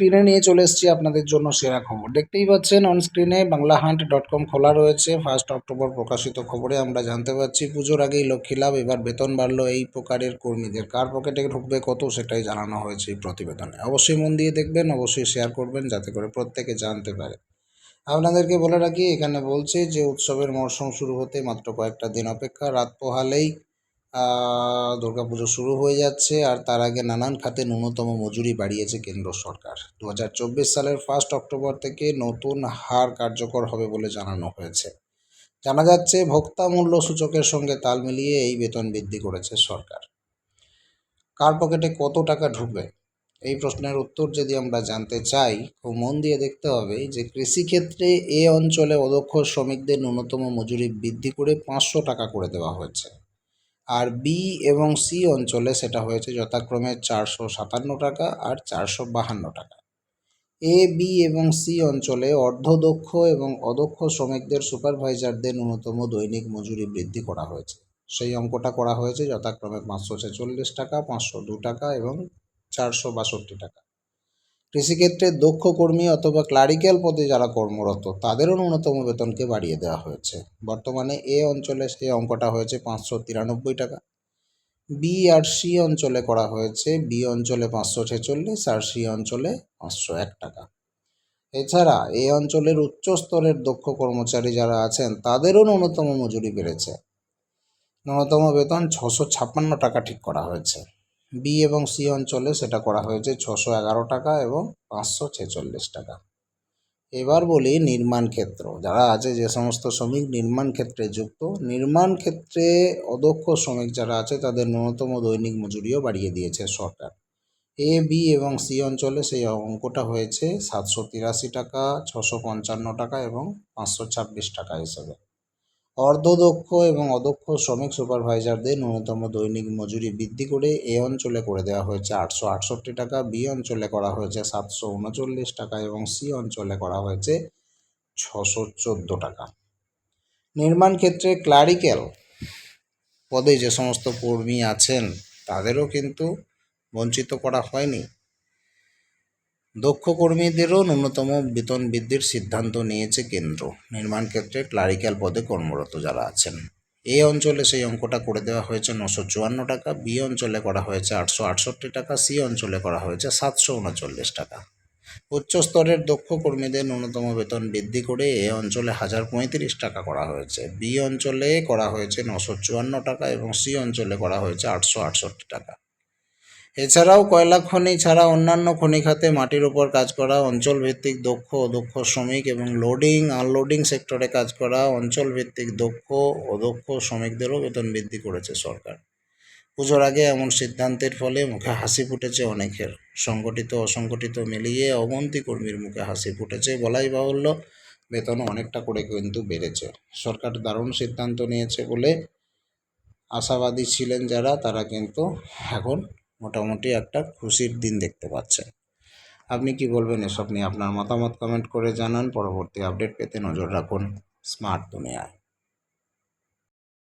স্ক্রিনে নিয়ে চলে এসেছি আপনাদের জন্য সেরা খবর। দেখতেই পাচ্ছেন অন স্ক্রিনে বাংলা হান্ট ডট কম খোলা রয়েছে। ফার্স্ট অক্টোবর প্রকাশিত খবরে আমরা জানতে পারছি, পুজোর আগেই লক্ষ্মী লাভ, এবার বেতন বাড়লো এই প্রকারের কর্মীদের। কার পকেটে ঢুকবে কত, সেটাই জানানো হয়েছে এই প্রতিবেদনে। অবশ্যই মন দিয়ে দেখবেন, অবশ্যই শেয়ার করবেন, যাতে করে প্রত্যেকে জানতে পারে। আপনাদেরকে বলে রাখি, এখানে বলছে যে, উৎসবের মরশুম শুরু হতে মাত্র কয়েকটা দিন অপেক্ষা। রাত পোহালেই দুর্গাপুজো শুরু হয়ে যাচ্ছে আর তার আগে নানান খাতে ন্যূনতম মজুরি বাড়িয়েছে কেন্দ্র সরকার। দু হাজার চব্বিশ সালের ফার্স্ট অক্টোবর থেকে নতুন হার কার্যকর হবে বলে জানানো হয়েছে। জানা যাচ্ছে, ভোক্তা মূল্য সূচকের সঙ্গে তাল মিলিয়ে এই বেতন বৃদ্ধি করেছে সরকার। কার পকেটে কত টাকা ঢুকবে? এই প্রশ্নের উত্তর যদি আমরা জানতে চাই, খুব মন দিয়ে দেখতে হবে যে কৃষিক্ষেত্রে এ অঞ্চলে অদক্ষ শ্রমিকদের ন্যূনতম মজুরি বৃদ্ধি করে পাঁচশো টাকা করে দেওয়া হয়েছে। আর বি এবং সি অঞ্চলে সেটা হয়েছে যথাক্রমে চারশো সাতান্ন টাকা আর চারশো বাহান্ন টাকা। এ বি এবং সি অঞ্চলে অর্ধদক্ষ এবং অদক্ষ শ্রমিকদের সুপারভাইজারদের ন্যূনতম দৈনিক মজুরি বৃদ্ধি করা হয়েছে। সেই অঙ্কটা করা হয়েছে যথাক্রমে পাঁচশো ছেচল্লিশ টাকা, পাঁচশো দু টাকা এবং চারশো বাষট্টি টাকা। কৃষিক্ষেত্রে দক্ষ কর্মী অথবা ক্লারিক্যাল পদে যারা কর্মরত, তাদেরও ন্যূনতম বেতনকে বাড়িয়ে দেওয়া হয়েছে। বর্তমানে এ অঞ্চলে সেই অঙ্কটা হয়েছে পাঁচশো তিরানব্বই টাকা। বি আর সি অঞ্চলে করা হয়েছে বি অঞ্চলে পাঁচশো ছেচল্লিশ আর সি অঞ্চলে পাঁচশো এক টাকা। এছাড়া এই অঞ্চলের উচ্চ স্তরের দক্ষ কর্মচারী যারা আছেন, তাদেরও ন্যূনতম মজুরি বেড়েছে। ন্যূনতম বেতন ছশো ছাপ্পান্ন টাকা ঠিক করা হয়েছে। বি এবং সি অঞ্চলে সেটা করা হয়েছে ছশো এগারো টাকা এবং পাঁচশো ছেচল্লিশ টাকা। এবার বলি নির্মাণ ক্ষেত্র। যারা আছে যে সমস্ত শ্রমিক নির্মাণ ক্ষেত্রে যুক্ত, নির্মাণ ক্ষেত্রে অদক্ষ শ্রমিক যারা আছে তাদের ন্যূনতম দৈনিক মজুরিও বাড়িয়ে দিয়েছে সরকার। এ, বি এবং সি অঞ্চলে সেই অঙ্কটা হয়েছে সাতশো তিরাশি টাকা, ছশো পঞ্চান্ন টাকা এবং পাঁচশো ছাব্বিশ টাকা হিসেবে। অর্ধদক্ষ এবং অদক্ষ শ্রমিক সুপারভাইজারদের ন্যূনতম দৈনিক মজুরি বৃদ্ধি করে এ অঞ্চলে করে দেওয়া হয়েছে আটশো আটষট্টি টাকা, বি অঞ্চলে করা হয়েছে সাতশো উনচল্লিশ টাকা এবং সি অঞ্চলে করা হয়েছে ছশো চোদ্দ টাকা। নির্মাণ ক্ষেত্রে ক্লারিক্যাল পদে যে সমস্ত কর্মী আছেন, তাদেরও কিন্তু বঞ্চিত করা হয়নি। দক্ষ কর্মীদেরও ন্যূনতম বেতন বৃদ্ধির সিদ্ধান্ত নিয়েছে কেন্দ্র। নির্মাণ ক্ষেত্রে ক্লারিক্যাল পদে কর্মরত যারা আছেন। এ অঞ্চলে সেই অঙ্কটা করে দেওয়া হয়েছে নশো চুয়ান্ন টাকা, বি অঞ্চলে করা হয়েছে আটশো আটষট্টি টাকা, সি অঞ্চলে করা হয়েছে সাতশো উনচল্লিশ টাকা। উচ্চ স্তরের দক্ষ কর্মীদের ন্যূনতম বেতন বৃদ্ধি করে এ অঞ্চলে হাজার পঁয়ত্রিশ টাকা করা হয়েছে, বি অঞ্চলে করা হয়েছে নশো চুয়ান্ন টাকা এবং সি অঞ্চলে করা হয়েছে আটশো আটষট্টি টাকা। এছাড়াও কয়লা খনি ছাড়া অন্যান্য খনি খাতে মাটির উপর কাজ করা অঞ্চল ভিত্তিক দক্ষ অদক্ষ শ্রমিক এবং লোডিং আনলোডিং সেক্টরে কাজ করা অঞ্চল ভিত্তিক দক্ষ অদক্ষ শ্রমিকদেরও বেতন বৃদ্ধি করেছে সরকার। পুজোর আগে এমন সিদ্ধান্তের ফলে মুখে হাসি ফুটেছে অনেকের। সংগঠিত, অসংগঠিত মিলিয়ে অবন্তি কর্মীর মুখে হাসি ফুটেছে বলাই বাহুল্য, বেতন অনেকটা করে কিন্তু বেড়েছে। সরকার দারুণ সিদ্ধান্ত নিয়েছে বলে আশাবাদী ছিলেন যারা, তারা কিন্তু এখন মোটামুটি একটা খুশির দিন দেখতে পাচ্ছেন। আপনি কি বলবেন এসব নিয়ে? আপনার মতামত কমেন্ট করে জানান। পরবর্তী আপডেট পেতে নজর রাখুন স্মার্ট দুনিয়ায়।